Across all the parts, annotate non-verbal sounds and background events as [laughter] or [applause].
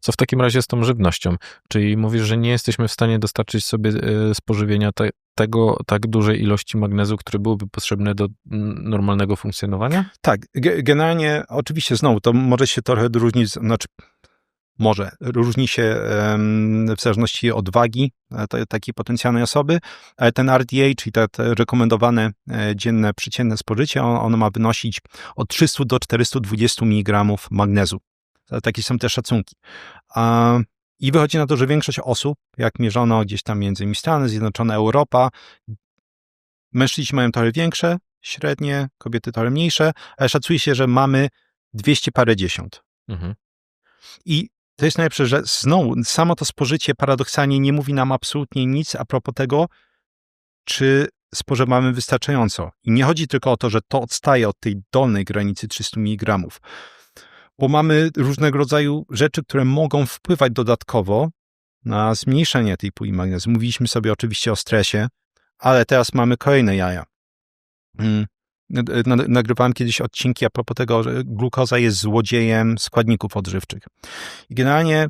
Co w takim razie z tą żywnością? Czyli mówisz, że nie jesteśmy w stanie dostarczyć sobie e, spożywienia te, tego tak dużej ilości magnezu, który byłby potrzebny do normalnego funkcjonowania? Tak, generalnie oczywiście znowu to może się trochę różnić, znaczy może różni się w zależności od wagi e, takiej potencjalnej osoby, ale ten RDA, czyli te, te rekomendowane e, dzienne przeciętne spożycie, on, ono ma wynosić od 300 do 420 mg magnezu. Takie są te szacunki. I wychodzi na to, że większość osób, jak mierzono gdzieś tam między innymi Stany Zjednoczone, Europa, mężczyźni mają trochę większe, średnie, kobiety trochę mniejsze, ale szacuje się, że mamy 200 parędziesiąt. Mhm. I to jest najlepsze, że znowu samo to spożycie paradoksalnie nie mówi nam absolutnie nic a propos tego, czy spożywamy wystarczająco. I nie chodzi tylko o to, że to odstaje od tej dolnej granicy 300 mg, bo mamy różnego rodzaju rzeczy, które mogą wpływać dodatkowo na zmniejszenie tej puli magnezu. Mówiliśmy sobie oczywiście o stresie, ale teraz mamy kolejne jaja. Mm, nagrywałem kiedyś odcinki a propos tego, że glukoza jest złodziejem składników odżywczych. I generalnie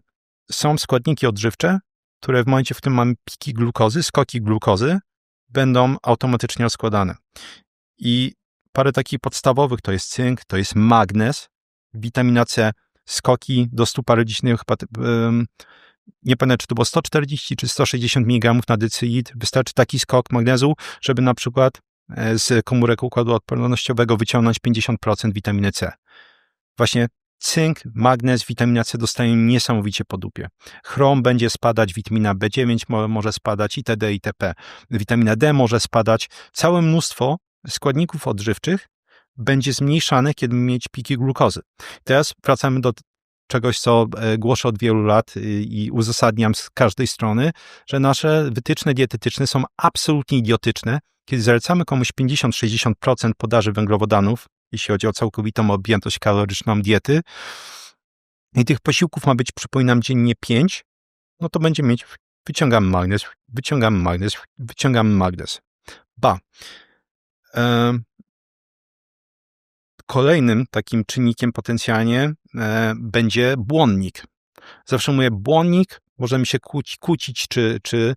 są składniki odżywcze, które w momencie, w którym mamy piki glukozy, skoki glukozy, będą automatycznie rozkładane. I parę takich podstawowych to jest cynk, to jest magnez, witamina C, skoki do stu parę dziesiętnych, nie pamiętam, czy to było 140 czy 160 mg na decylitr. Wystarczy taki skok magnezu, żeby na przykład E, z komórek układu odpornościowego wyciągnąć 50% witaminy C. Właśnie cynk, magnez, witamina C dostają niesamowicie po dupie. Chrom będzie spadać, witamina B9 może spadać itd. itp. Witamina D może spadać. Całe mnóstwo składników odżywczych będzie zmniejszane, kiedy mieć piki glukozy. Teraz wracamy do czegoś, co e, głoszę od wielu lat i uzasadniam z każdej strony, że nasze wytyczne dietetyczne są absolutnie idiotyczne, kiedy zalecamy komuś 50-60% podaży węglowodanów, jeśli chodzi o całkowitą objętość kaloryczną diety, i tych posiłków ma być, przypominam, dziennie 5, no to będzie mieć, wyciągamy magnez, wyciągamy magnez, wyciągamy magnez. Ba. Kolejnym takim czynnikiem potencjalnie e, będzie błonnik. Zawsze mówię błonnik, możemy się kłócić, kłócić czy, czy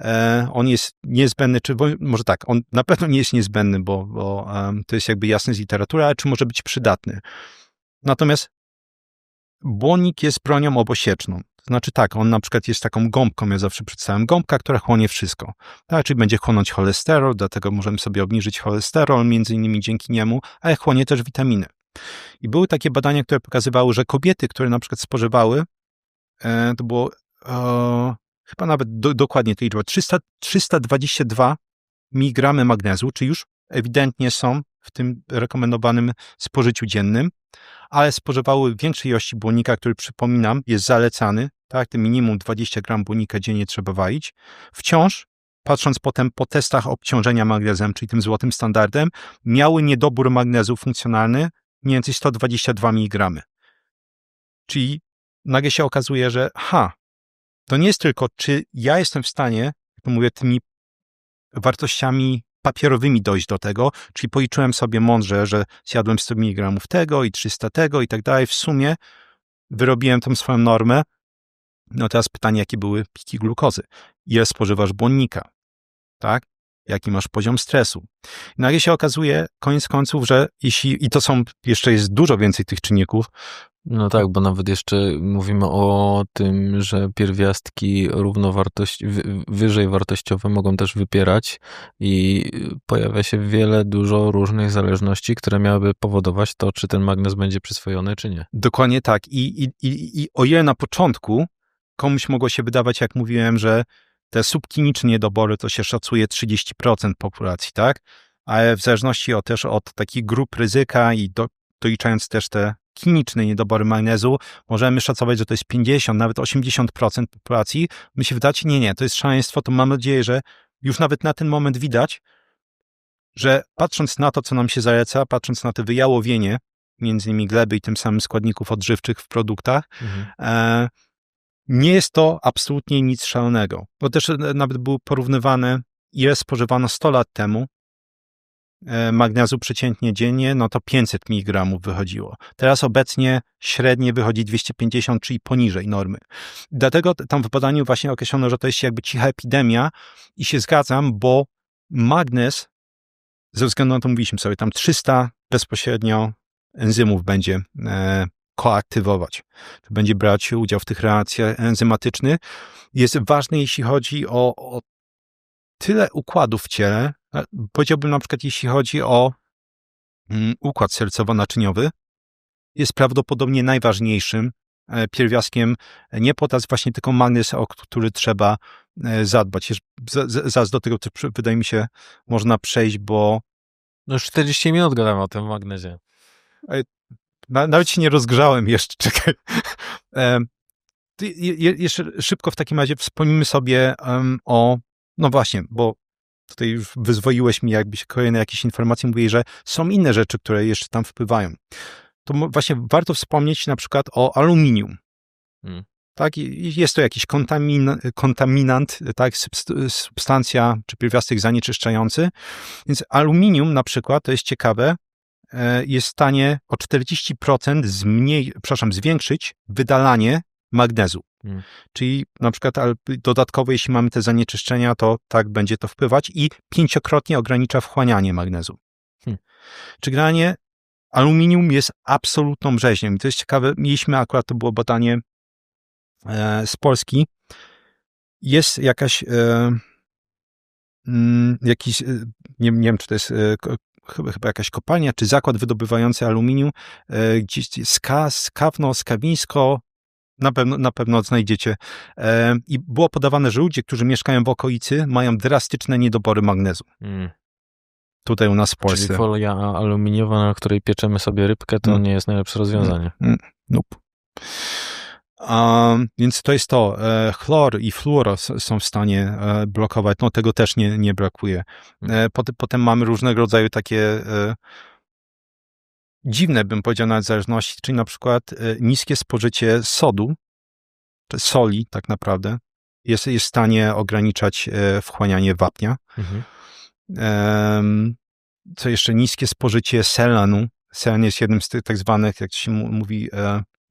E, on jest niezbędny, czy może tak, on na pewno nie jest niezbędny, bo, bo to jest jakby jasne z literatury, ale czy może być przydatny. Natomiast błonnik jest bronią obosieczną. To znaczy tak, on na przykład jest taką gąbką, ja zawsze przedstawiam, gąbka, która chłonie wszystko. Tak, czyli będzie chłonąć cholesterol, dlatego możemy sobie obniżyć cholesterol, między innymi dzięki niemu, ale chłonie też witaminy. I były takie badania, które pokazywały, że kobiety, które na przykład spożywały, e, to było chyba nawet do, dokładnie tej liczby, 300, 322 mg magnezu, czy już ewidentnie są w tym rekomendowanym spożyciu dziennym, ale spożywały większej ilości błonika, który przypominam jest zalecany, tak, tym minimum 20 gram błonika dziennie trzeba walić, wciąż patrząc potem po testach obciążenia magnezem, czyli tym złotym standardem, miały niedobór magnezu funkcjonalny mniej więcej 122 mg. Czyli nagle się okazuje, że ha, to nie jest tylko, czy ja jestem w stanie, jak mówię, tymi wartościami papierowymi dojść do tego, czyli policzyłem sobie mądrze, że zjadłem 100 mg tego i 300 tego i tak dalej. W sumie wyrobiłem tą swoją normę. No teraz pytanie, jakie były piki glukozy? Ile spożywasz błonnika? Tak? Jaki masz poziom stresu? I nagle się okazuje, koniec końców, że jeśli, i to są, jeszcze jest dużo więcej tych czynników, no tak, bo nawet jeszcze mówimy o tym, że pierwiastki równowartość, wyżej wartościowe mogą też wypierać i pojawia się wiele, dużo różnych zależności, które miałyby powodować to, czy ten magnez będzie przyswojony, czy nie. Dokładnie tak. I, i, i, i o ile na początku komuś mogło się wydawać, jak mówiłem, że te subkliniczne niedobory to się szacuje 30% populacji, tak? Ale w zależności od, też od takich grup ryzyka i do, doliczając też te kliniczne niedobory magnezu, możemy szacować, że to jest 50, nawet 80% populacji. My się wydaje, nie, nie, to jest szaleństwo, to mam nadzieję, że już nawet na ten moment widać, że patrząc na to, co nam się zaleca, patrząc na to wyjałowienie, między innymi gleby i tym samym składników odżywczych w produktach, mhm. e, nie jest to absolutnie nic szalonego. Bo też e, nawet były porównywane, ile spożywano 100 lat temu e, magnezu przeciętnie dziennie, no to 500 mg wychodziło. Teraz obecnie średnie wychodzi 250, czyli poniżej normy. Dlatego tam w badaniu właśnie określono, że to jest jakby cicha epidemia i się zgadzam, bo magnez, ze względu na to mówiliśmy sobie, tam 300 bezpośrednio enzymów będzie e, koaktywować. Będzie brać udział w tych reakcjach enzymatycznych. Jest ważny, jeśli chodzi o, o tyle układów w ciele. Powiedziałbym na przykład, jeśli chodzi o mm, układ sercowo-naczyniowy, jest prawdopodobnie najważniejszym e, pierwiastkiem nie potas właśnie tylko magnez, o który trzeba e, zadbać. Zaraz do tego wydaje mi się można przejść, bo... No już 40 minut gadamy o tym magnezie. Nawet się nie rozgrzałem jeszcze, [laughs] czekaj. Jeszcze szybko w takim razie wspomnimy sobie o, no właśnie, bo tutaj już wyzwoiłeś mi jakbyś kolejne jakieś informacje, mówię, że są inne rzeczy, które jeszcze tam wpływają. To właśnie warto wspomnieć na przykład o aluminium. Hmm. Tak, jest to jakiś kontamin, kontaminant, tak, substancja czy pierwiastek zanieczyszczający. Więc aluminium na przykład, to jest ciekawe, jest w stanie o 40% zmniej, przepraszam, zwiększyć wydalanie magnezu. Hmm. Czyli na przykład dodatkowo, jeśli mamy te zanieczyszczenia, to tak będzie to wpływać i pięciokrotnie ogranicza wchłanianie magnezu. Hmm. Czy granie aluminium jest absolutną rzeźnią. I to jest ciekawe, mieliśmy akurat, to było badanie e, z Polski. Jest jakaś e, mm, jakiś, e, nie, nie wiem, czy to jest e, chyba, chyba jakaś kopalnia, czy zakład wydobywający aluminium, e, gdzieś ska, skawno, skawińsko, na pewno, na pewno znajdziecie. E, I było podawane, że ludzie, którzy mieszkają w okolicy, mają drastyczne niedobory magnezu. Mm. Tutaj u nas w Polsce. Czyli folia aluminiowa, na której pieczemy sobie rybkę, to mm. nie jest najlepsze rozwiązanie. Mm. Nope. Um, więc to jest to. E, chlor i fluor są w stanie e, blokować. No tego też nie, nie brakuje. E, potem, potem mamy różnego rodzaju takie e, dziwne, bym powiedział, nawet zależności, czyli na przykład e, niskie spożycie sodu, czy soli tak naprawdę, jest, jest w stanie ograniczać e, wchłanianie wapnia. Mhm. co jeszcze? Niskie spożycie selenu. Selen jest jednym z tych tak zwanych, jak się mówi,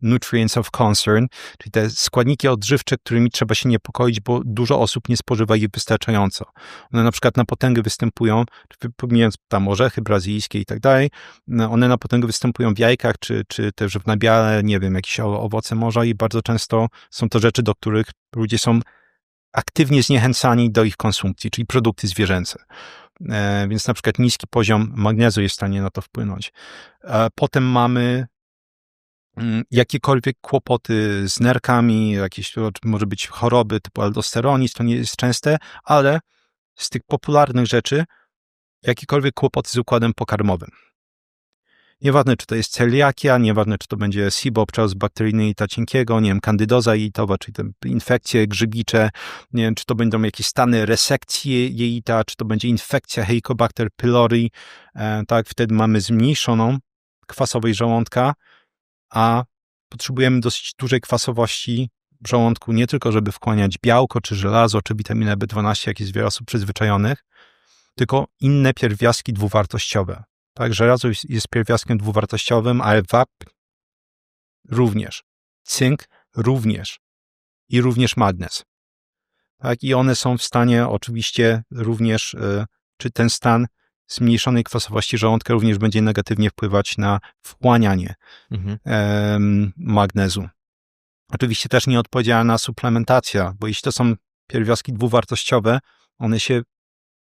nutrients of concern, czyli te składniki odżywcze, którymi trzeba się niepokoić, bo dużo osób nie spożywa ich wystarczająco. One na przykład na potęgę występują, pomijając tam orzechy brazylijskie i tak dalej, one na potęgę występują w jajkach, czy, czy też w nabiale, nie wiem, jakieś owoce morza i bardzo często są to rzeczy, do których ludzie są aktywnie zniechęcani do ich konsumpcji, czyli produkty zwierzęce. E, więc na przykład niski poziom magnezu jest w stanie na to wpłynąć. E, potem mamy jakiekolwiek kłopoty z nerkami, jakieś może być choroby typu aldosteronizm, to nie jest częste, ale z tych popularnych rzeczy jakiekolwiek kłopoty z układem pokarmowym. Nieważne, czy to jest celiakia, nieważne, czy to będzie SIBO, obczas bakteryjny jelita cienkiego, nie wiem, kandydoza jelitowa, czyli te infekcje grzybicze, nie wiem, czy to będą jakieś stany resekcji jelita, czy to będzie infekcja Helicobacter pylori, e, tak, wtedy mamy zmniejszoną kwasowość żołądka, a potrzebujemy dosyć dużej kwasowości w żołądku, nie tylko żeby wchłaniać białko, czy żelazo, czy witaminę B12, jak jest wiele osób przyzwyczajonych, tylko inne pierwiastki dwuwartościowe. Tak, żelazo jest, pierwiastkiem dwuwartościowym, ale wap również, cynk również i również magnez. Tak, i one są w stanie oczywiście również, y, czy ten stan zmniejszonej kwasowości żołądka również będzie negatywnie wpływać na wchłanianie mhm. magnezu. Oczywiście też nieodpowiedzialna suplementacja, bo jeśli to są pierwiastki dwuwartościowe, one się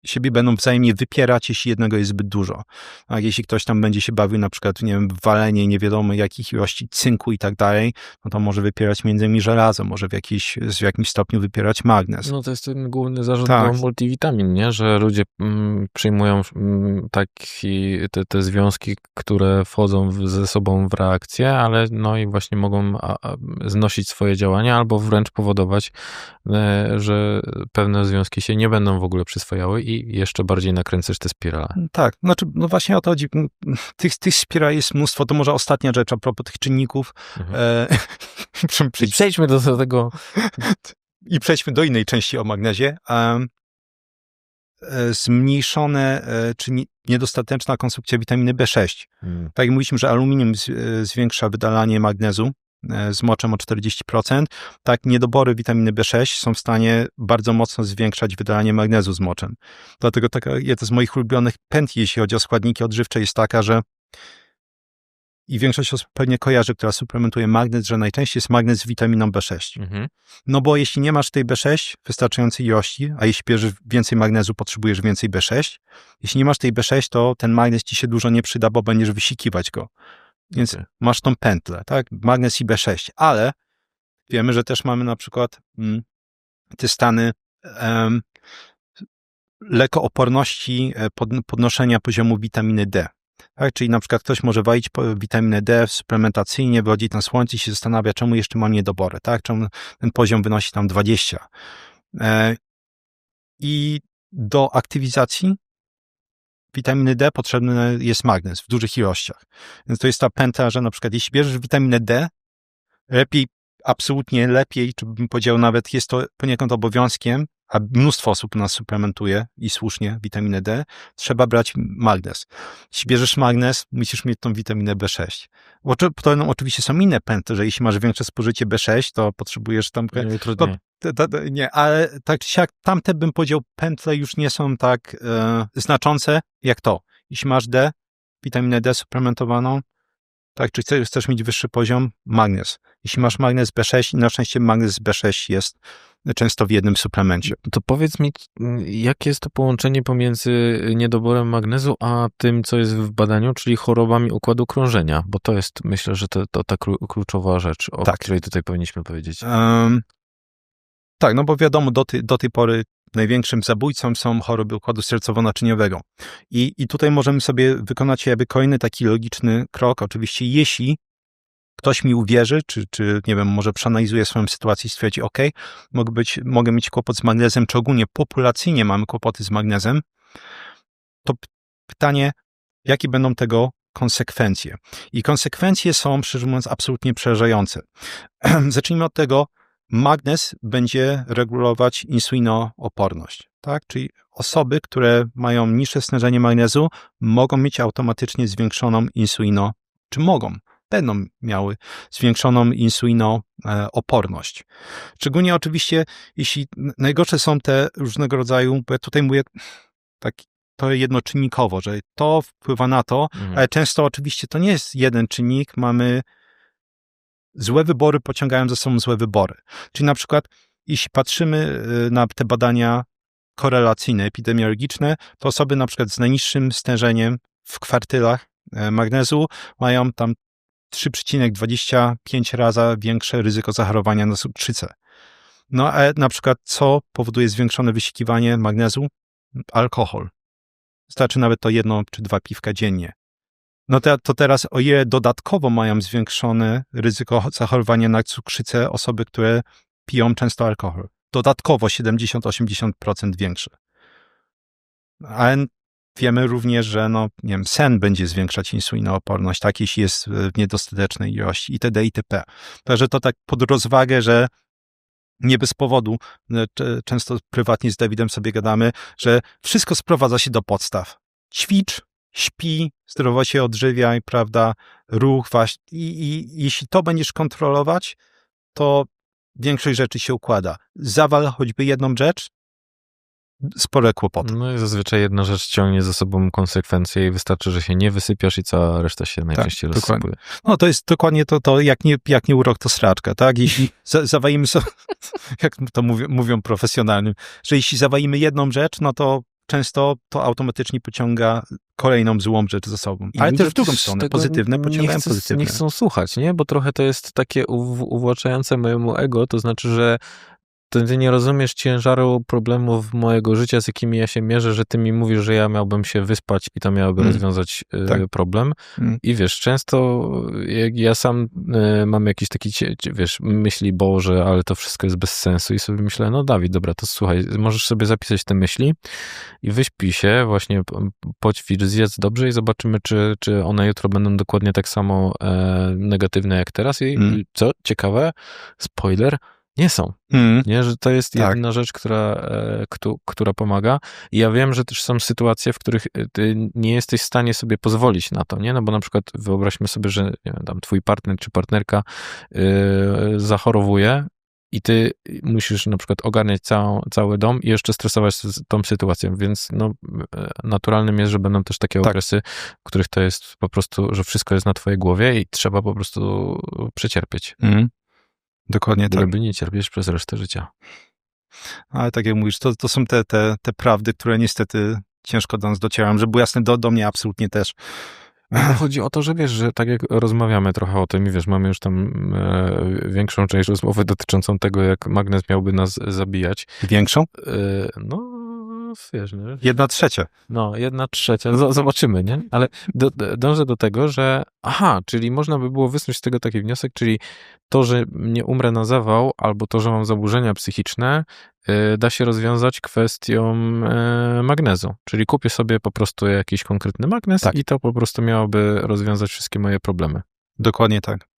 siebie będą wzajemnie wypierać, jeśli jednego jest zbyt dużo. A jeśli ktoś tam będzie się bawił na przykład, nie wiem, walenie nie wiadomo jakich ilości cynku i tak dalej, no to może wypierać między innymi żelazo, może w, jakiś, w jakimś stopniu wypierać magnez. No to jest ten główny zarzut tak. multivitamin, nie? Że ludzie mm, przyjmują mm, taki, te, te związki, które wchodzą w, ze sobą w reakcję, ale no i właśnie mogą a, a, znosić swoje działania albo wręcz powodować, e, że pewne związki się nie będą w ogóle przyswajały i jeszcze bardziej nakręcasz te spirale. Tak, znaczy, no właśnie o to chodzi. Tych, tych spirali jest mnóstwo. To może ostatnia rzecz a propos tych czynników. Mhm. E, [laughs] I przejdźmy do, do tego. I przejdźmy do innej części o magnezie. e, zmniejszone e, czy niedostateczna konsumpcja witaminy B6. Hmm. Tak jak mówiliśmy, że aluminium zwiększa wydalanie magnezu z moczem o 40%, tak niedobory witaminy B6 są w stanie bardzo mocno zwiększać wydalanie magnezu z moczem. Dlatego taka, jedna z moich ulubionych pętli, jeśli chodzi o składniki odżywcze, jest taka, że i większość osób pewnie kojarzy, która suplementuje magnez, że najczęściej jest magnez z witaminą B6. Mhm. No bo jeśli nie masz tej B6 w wystarczającej ilości, a jeśli bierzesz więcej magnezu, potrzebujesz więcej B6. Jeśli nie masz tej B6, to ten magnez ci się dużo nie przyda, bo będziesz wysikiwać go. Więc okay. masz tą pętlę, tak? Magnez i B6, ale wiemy, że też mamy na przykład mm, te stany um, lekooporności, e, pod, podnoszenia poziomu witaminy D. Tak? Czyli na przykład ktoś może walić witaminę D suplementacyjnie, wychodzić na słońce i się zastanawia, czemu jeszcze mam niedobory, tak? Czemu ten poziom wynosi tam 20. E, I do aktywizacji witaminy D potrzebny jest magnez w dużych ilościach. Więc to jest ta pętla, że na przykład jeśli bierzesz witaminę D, lepiej, absolutnie lepiej, czy bym powiedział nawet, jest to poniekąd obowiązkiem, a mnóstwo osób nas suplementuje i słusznie witaminę D, trzeba brać magnez. Jeśli bierzesz magnez, musisz mieć tą witaminę B6. Bo to no, oczywiście są inne pętle, że jeśli masz większe spożycie B6, to potrzebujesz tam... Nie. To, to, to, nie, ale tak siak, tamte bym powiedział, pętle już nie są tak e, znaczące jak to. Jeśli masz D, witaminę D suplementowaną, tak, czy chcesz, chcesz mieć wyższy poziom? Magnez. Jeśli masz magnez B6, na szczęście magnez B6 jest często w jednym suplemencie. To powiedz mi, jakie jest to połączenie pomiędzy niedoborem magnezu, a tym, co jest w badaniu, czyli chorobami układu krążenia, bo to jest, myślę, że to, to ta kluczowa rzecz, o tak. której tutaj powinniśmy powiedzieć. Um, tak, no bo wiadomo, do, ty, do tej pory największym zabójcą są choroby układu sercowo-naczyniowego. I, I tutaj możemy sobie wykonać jakby kolejny taki logiczny krok, oczywiście jeśli ktoś mi uwierzy, czy, czy nie wiem, może przeanalizuje swoją sytuację i stwierdzi, ok, mogę, być, mogę mieć kłopot z magnezem, czy ogólnie populacyjnie mamy kłopoty z magnezem, to pytanie, jakie będą tego konsekwencje? I konsekwencje są, szczerze mówiąc, absolutnie przerażające. [clears throat] Zacznijmy od tego, magnez będzie regulować insulinooporność. Tak? Czyli osoby, które mają niższe stężenie magnezu, mogą mieć automatycznie zwiększoną insulino, czy mogą będą miały zwiększoną insulinooporność. Szczególnie oczywiście, jeśli najgorsze są te różnego rodzaju, bo ja tutaj mówię tak to jednoczynnikowo, że to wpływa na to, mhm. ale często oczywiście to nie jest jeden czynnik, mamy złe wybory pociągają ze sobą złe wybory. Czyli na przykład, jeśli patrzymy y, na te badania korelacyjne, epidemiologiczne, to osoby na przykład z najniższym stężeniem w kwartylach e, magnezu mają tam 3,25 razy większe ryzyko zachorowania na cukrzycę. No a na przykład co powoduje zwiększone wysikiwanie magnezu? Alkohol. Starczy nawet to jedno czy dwa piwka dziennie. No to, to teraz o ile dodatkowo mają zwiększone ryzyko zachorowania na cukrzycę osoby, które piją często alkohol. Dodatkowo 70-80% większe. A Wiemy również, że no, nie wiem, sen będzie zwiększać insulinooporność, tak, jeśli jest w niedostatecznej ilości itd. itp. Także to tak pod rozwagę, że nie bez powodu, e, często prywatnie z Dawidem sobie gadamy, że wszystko sprowadza się do podstaw. Ćwicz, śpi, zdrowo się odżywiaj, prawda, ruch właśnie. I, I jeśli to będziesz kontrolować, to większość rzeczy się układa. Zawal choćby jedną rzecz, spore kłopoty. No i zazwyczaj jedna rzecz ciągnie za sobą konsekwencje i wystarczy, że się nie wysypiasz i cała reszta się najczęściej tak, rozsypuje. Dokładnie. No to jest dokładnie to, to jak, nie, jak nie urok, to sraczka, tak? Jeśli [laughs] za, zawajimy [laughs] jak to mówią, mówią profesjonalnym, że jeśli zawajimy jedną rzecz, no to często to automatycznie pociąga kolejną złą rzecz za sobą. Ale też w drugą stronę, pozytywne pociągają nie chcę, pozytywne. Nie chcą słuchać, nie? Bo trochę to jest takie uwłaczające mojemu ego, to znaczy, że to ty nie rozumiesz ciężaru problemów mojego życia, z jakimi ja się mierzę, że ty mi mówisz, że ja miałbym się wyspać i to miałoby mm. rozwiązać y, tak. problem. Mm. I wiesz, często jak ja sam y, mam jakiś taki, wiesz, myśli, Boże, ale to wszystko jest bez sensu i sobie myślę, no Dawid, dobra, to słuchaj, możesz sobie zapisać te myśli i wyśpij się, właśnie poćwicz, zjedz dobrze i zobaczymy, czy, czy one jutro będą dokładnie tak samo e, negatywne jak teraz. I mm. co ciekawe, spoiler, Nie są. Mm. Nie, że to jest Tak. jedyna rzecz, która, e, która pomaga. I ja wiem, że też są sytuacje, w których e, ty nie jesteś w stanie sobie pozwolić na to, nie? No bo na przykład wyobraźmy sobie, że nie wiem, tam twój partner czy partnerka e, zachorowuje i ty musisz na przykład ogarniać całą, cały dom i jeszcze stresować z tą sytuacją, więc no, naturalnym jest, że będą też takie Tak. okresy, w których to jest po prostu, że wszystko jest na twojej głowie i trzeba po prostu przecierpieć, Mm. Dokładnie tak. żeby nie cierpieć przez resztę życia. Ale tak jak mówisz, to, to są te, te, te prawdy, które niestety ciężko do nas docierają, że było jasne, do, do mnie absolutnie też. No chodzi o to, że wiesz, że tak jak rozmawiamy trochę o tym i wiesz, mamy już tam e, większą część rozmowy dotyczącą tego, jak magnes miałby nas zabijać. Większą? E, no, wiesz, nie? Jedna trzecia. No, jedna trzecia, Z- zobaczymy, nie? Ale do, do- dążę do tego, że aha, czyli można by było wysnuć z tego taki wniosek, czyli to, że nie umrę na zawał, albo to, że mam zaburzenia psychiczne, e, da się rozwiązać kwestią e, magnezu. Czyli kupię sobie po prostu jakiś konkretny magnes Tak. i to po prostu miałoby rozwiązać wszystkie moje problemy. Dokładnie tak.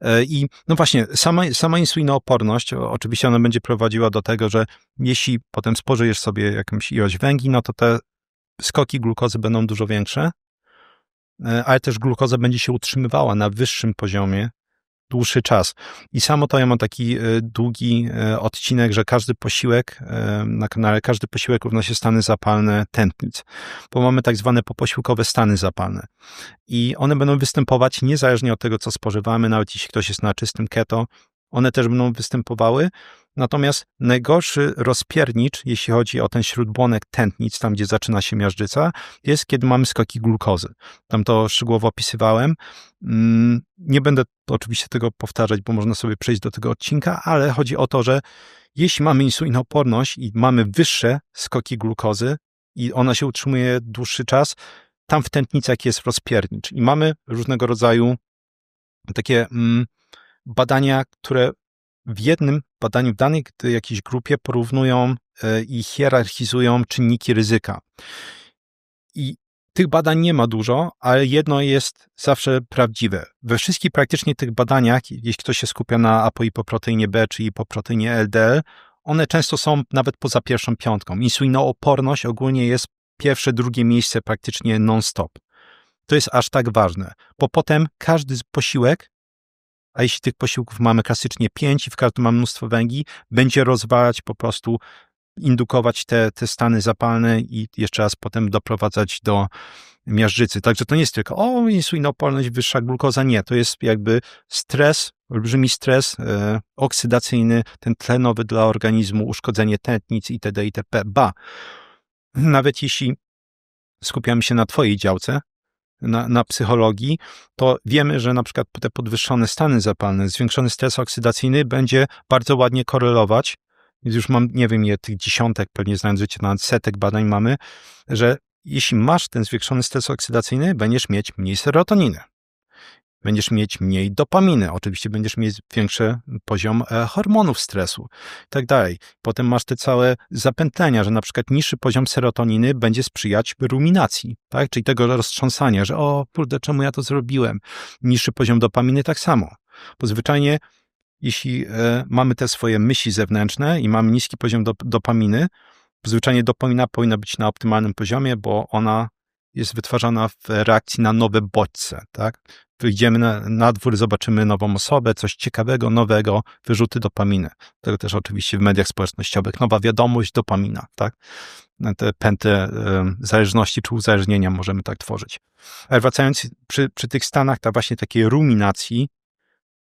E, I no właśnie, sama, sama insulinooporność, oczywiście ona będzie prowadziła do tego, że jeśli potem spożyjesz sobie jakąś ilość węgli, no to te skoki glukozy będą dużo większe, e, ale też glukoza będzie się utrzymywała na wyższym poziomie dłuższy czas. I samo to ja mam taki e, długi e, odcinek, że każdy posiłek e, na kanale, każdy posiłek równa się stany zapalne tętnic, bo mamy tak zwane poposiłkowe stany zapalne. I one będą występować niezależnie od tego, co spożywamy, nawet jeśli ktoś jest na czystym keto, one też będą występowały. Natomiast najgorszy rozpiernicz, jeśli chodzi o ten śródbłonek tętnic, tam gdzie zaczyna się miażdżyca, jest kiedy mamy skoki glukozy. Tam to szczegółowo opisywałem. Mm, Nie będę oczywiście tego powtarzać, bo można sobie przejść do tego odcinka, ale chodzi o to, że jeśli mamy insulinooporność i mamy wyższe skoki glukozy i ona się utrzymuje dłuższy czas, tam w tętnicach jest rozpiernicz. I mamy różnego rodzaju takie mm, badania, które w jednym badaniu, danej jakiejś grupie porównują e, i hierarchizują czynniki ryzyka. I tych badań nie ma dużo, ale jedno jest zawsze prawdziwe. We wszystkich praktycznie tych badaniach, jeśli ktoś się skupia na apoipoproteinie B czy hipoproteinie LDL, one często są nawet poza pierwszą piątką. Insulinooporność ogólnie jest pierwsze, drugie miejsce praktycznie non-stop. To jest aż tak ważne, bo potem każdy posiłek, a jeśli tych posiłków mamy klasycznie pięć i w każdym mamy mnóstwo węgli, będzie rozwalać po prostu, indukować te, te stany zapalne i jeszcze raz potem doprowadzać do miażdżycy. Także to nie jest tylko o, insulinooporność, wyższa glukoza, nie. To jest jakby stres, olbrzymi stres e, oksydacyjny, ten tlenowy dla organizmu, uszkodzenie tętnic itd. itp. Ba, nawet jeśli skupiamy się na twojej działce, na, na psychologii, to wiemy, że na przykład te podwyższone stany zapalne, zwiększony stres oksydacyjny będzie bardzo ładnie korelować. Już mam, nie wiem, ile tych dziesiątek, pewnie znając życie, nawet setek badań mamy, że jeśli masz ten zwiększony stres oksydacyjny, będziesz mieć mniej serotoniny. Będziesz mieć mniej dopaminy, oczywiście będziesz mieć większy poziom e, hormonów stresu i tak dalej. Potem masz te całe zapętlenia, że na przykład niższy poziom serotoniny będzie sprzyjać ruminacji, tak? czyli tego roztrząsania, że o kurde, czemu ja to zrobiłem? Niższy poziom dopaminy tak samo. Bo zwyczajnie jeśli e, mamy te swoje myśli zewnętrzne i mamy niski poziom dop dopaminy, zwyczajnie dopamina powinna być na optymalnym poziomie, bo ona jest wytwarzana w reakcji na nowe bodźce, tak? Wyjdziemy na, na dwór, zobaczymy nową osobę, coś ciekawego, nowego, wyrzuty dopaminy. Tego też oczywiście w mediach społecznościowych. Nowa wiadomość, dopamina, tak? Te pęty e, zależności czy uzależnienia możemy tak tworzyć. Ale wracając przy, przy tych stanach, ta właśnie takiej ruminacji,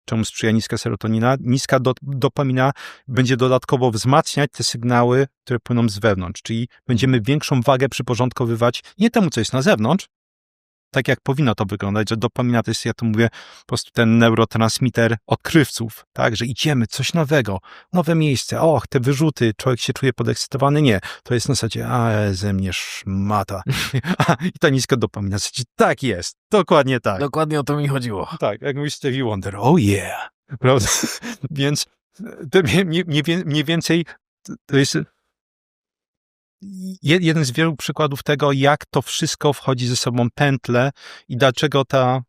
czemu sprzyja niska serotonina, niska do, dopamina będzie dodatkowo wzmacniać te sygnały, które płyną z wewnątrz, czyli będziemy większą wagę przyporządkowywać nie temu, co jest na zewnątrz, tak jak powinno to wyglądać, że dopamina to jest, ja to mówię, po prostu ten neurotransmiter odkrywców, tak, że idziemy, coś nowego, nowe miejsce, och, te wyrzuty, człowiek się czuje podekscytowany, nie, to jest na zasadzie, a ze mnie szmata. [laughs] I ta niska dopamina, zasadzie, tak jest, dokładnie tak. Dokładnie o to mi chodziło. Tak, jak mówi Stevie Wonder, oh yeah, [laughs] prawda? Więc to mniej, mniej, mniej więcej to jest jeden z wielu przykładów tego, jak to wszystko wchodzi ze sobą pętle i dlaczego ta,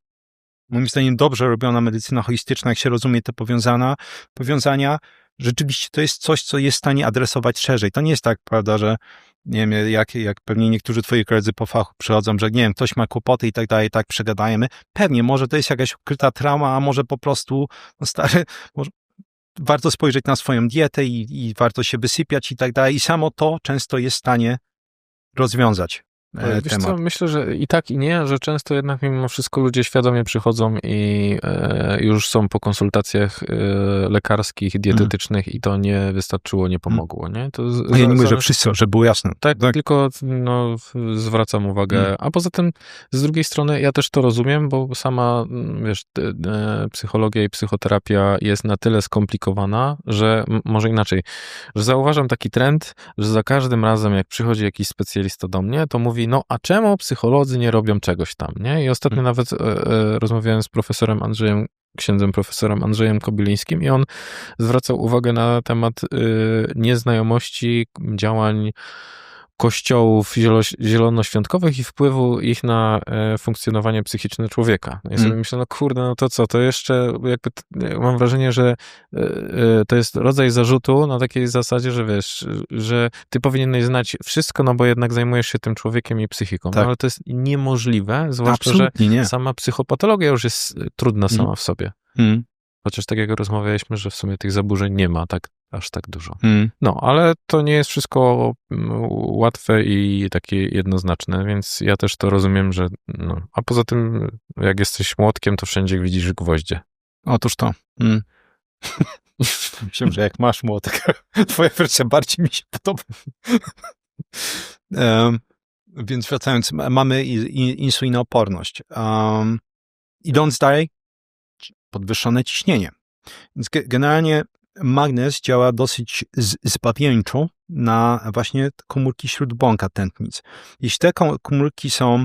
moim zdaniem, dobrze robiona medycyna holistyczna, jak się rozumie te powiązana, powiązania, rzeczywiście to jest coś, co jest w stanie adresować szerzej. To nie jest tak, prawda, że nie wiem, jak, jak pewnie niektórzy twoi koledzy po fachu przychodzą, że nie wiem, ktoś ma kłopoty i tak dalej, tak przegadajemy. Pewnie, może to jest jakaś ukryta trauma, a może po prostu, no stary, może warto spojrzeć na swoją dietę i, i warto się wysypiać i tak dalej. I samo to często jest w stanie rozwiązać Wiesz temat. co, myślę, że i tak i nie, że często jednak mimo wszystko ludzie świadomie przychodzą i e, już są po konsultacjach e, lekarskich, dietetycznych i to nie wystarczyło, nie pomogło, nie? To z, A ja nie mówię, że wszyscy, żeby było jasne. Tak, tylko no, zwracam uwagę. Mm. A poza tym, z drugiej strony, ja też to rozumiem, bo sama, mm, wiesz, e, psychologia i psychoterapia jest na tyle skomplikowana, że może inaczej, że zauważam taki trend, że za każdym razem, jak przychodzi jakiś specjalista do mnie, to mówi, no a czemu psycholodzy nie robią czegoś tam, nie? I ostatnio Mm. nawet e, e, rozmawiałem z profesorem Andrzejem księdzem profesorem Andrzejem Kobylińskim i on zwracał uwagę na temat y, nieznajomości działań kościołów zielonoświątkowych i wpływu ich na e, funkcjonowanie psychiczne człowieka. I sobie Mm. myślę, no kurde, no to co, to jeszcze jakby t- mam wrażenie, że e, e, to jest rodzaj zarzutu na takiej zasadzie, że wiesz, że ty powinieneś znać wszystko, no bo jednak zajmujesz się tym człowiekiem i psychiką. Tak. No ale to jest niemożliwe, zwłaszcza, że Absolutnie nie. sama psychopatologia już jest e, trudna sama w sobie. Mm, Chociaż tak jak rozmawialiśmy, że w sumie tych zaburzeń nie ma tak aż tak dużo. mm. No, ale to nie jest wszystko mm, łatwe i takie jednoznaczne, więc ja też to rozumiem, że no. A poza tym, jak jesteś młotkiem, to wszędzie widzisz gwoździe. Otóż to. Mm. [laughs] Myślę, że jak masz młotek, [laughs] twoja wersja bardziej mi się podoba. Em, więc wracając, ma- mamy insulinooporność. Um, idąc dalej, podwyższone ciśnienie. Więc ge- generalnie magnez działa dosyć zbawieńczo na właśnie komórki śródbłąka tętnic. Jeśli te kom- komórki są,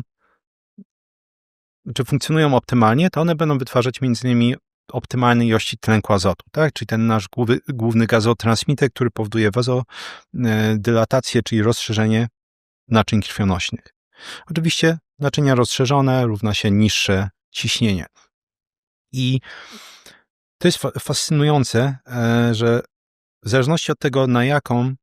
czy funkcjonują optymalnie, to one będą wytwarzać między innymi optymalnej ilości tlenku azotu, tak? czyli ten nasz główny, główny gazotransmitter, który powoduje wazodylatację, czyli rozszerzenie naczyń krwionośnych. Oczywiście naczynia rozszerzone równa się niższe ciśnienie. I to jest fa- fascynujące, e, że w zależności od tego, na jaką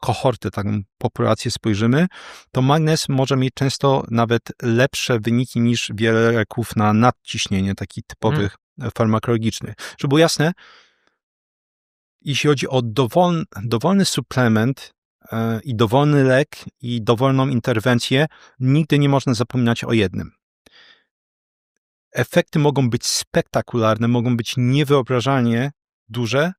kohortę, taką populację spojrzymy, to magnez może mieć często nawet lepsze wyniki niż wiele leków na nadciśnienie, takich typowych farmakologicznych. Żeby było jasne, jeśli chodzi o dowolny, dowolny suplement e, i dowolny lek i dowolną interwencję, nigdy nie można zapominać o jednym. Efekty mogą być spektakularne, mogą być niewyobrażalnie duże,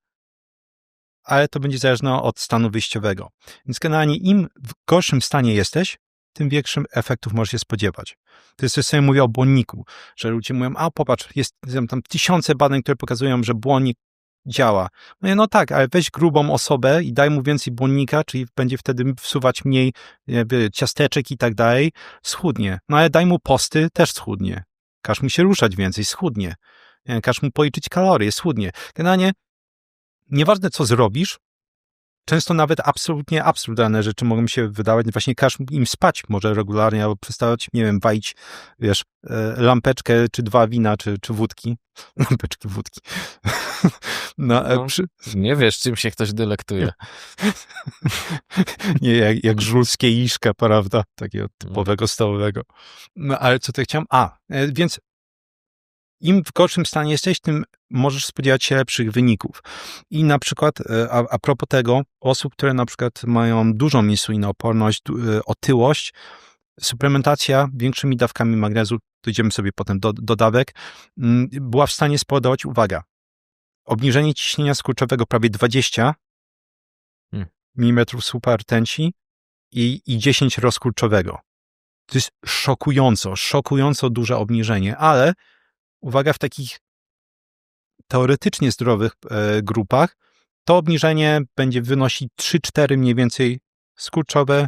ale to będzie zależne od stanu wyjściowego. Więc generalnie im w gorszym stanie jesteś, tym większym efektów możesz się spodziewać. To jest, co sobie mówię o błonniku, że ludzie mówią, a popatrz, jest tam tysiące badań, które pokazują, że błonnik działa. Mówię, no tak, ale weź grubą osobę i daj mu więcej błonnika, czyli będzie wtedy wsuwać mniej ciasteczek i tak dalej, schudnie. No ale daj mu posty, też schudnie. Każ mu się ruszać więcej, schudnie. Nie, Każ mu policzyć kalorie, schudnie. Generalnie nieważne co zrobisz, często nawet absolutnie absurdalne rzeczy mogą mi się wydawać. Właśnie każ im spać może regularnie, albo przestawać, nie wiem, walić, wiesz, e, lampeczkę, czy dwa wina, czy, czy wódki. [laughs] Lampeczki wódki. [laughs] No, e, No. przy, Nie wiesz, czym się ktoś delektuje. [laughs] nie jak, jak żulskie iszka, prawda? Takiego typowego stołowego. No, ale co to chciałem? A, e, więc im w gorszym stanie jesteś, tym możesz spodziewać się lepszych wyników. I na przykład, e, a, a propos tego, osób, które na przykład mają dużą insulinooporność, e, otyłość, suplementacja większymi dawkami magnezu, dojdziemy sobie potem do, do dawek, mm, była w stanie spowodować, uwaga, obniżenie ciśnienia skurczowego prawie 20 Hmm. mm supertenci i, i 10 rozkurczowego. To jest szokująco, szokująco duże obniżenie, ale uwaga, w takich teoretycznie zdrowych e, grupach to obniżenie będzie wynosić 3-4 mniej więcej skurczowe,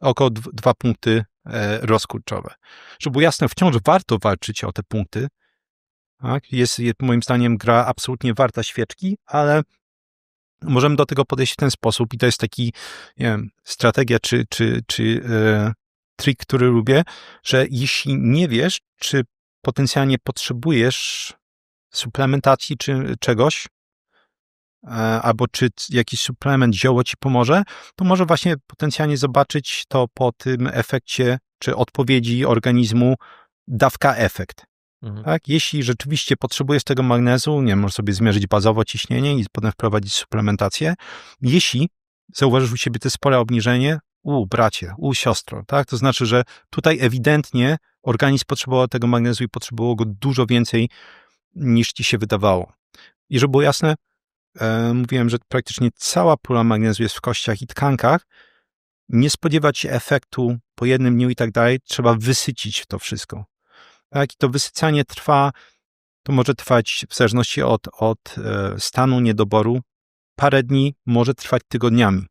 około 2 punkty e, rozkurczowe. Żeby jasne, wciąż warto walczyć o te punkty. Tak? Jest, jest moim zdaniem gra absolutnie warta świeczki, ale możemy do tego podejść w ten sposób i to jest taki, nie wiem, strategia czy, czy, czy e, trik, który lubię, że jeśli nie wiesz, czy potencjalnie potrzebujesz suplementacji czy czegoś, e, albo czy jakiś suplement, zioło ci pomoże, to może właśnie potencjalnie zobaczyć to po tym efekcie, czy odpowiedzi organizmu dawka efekt. Mhm. Tak? Jeśli rzeczywiście potrzebujesz tego magnezu, nie możesz sobie zmierzyć bazowo ciśnienie i potem wprowadzić suplementację. Jeśli zauważysz u siebie te spore obniżenie, u bracie, u siostro, tak? To znaczy, że tutaj ewidentnie organizm potrzebował tego magnezu i potrzebowało go dużo więcej niż ci się wydawało. I żeby było jasne, e, mówiłem, że praktycznie cała pula magnezu jest w kościach i tkankach. Nie spodziewać się efektu po jednym dniu i tak dalej, trzeba wysycić to wszystko. Tak? I to wysycanie trwa, to może trwać w zależności od, od e, stanu niedoboru, parę dni, może trwać tygodniami.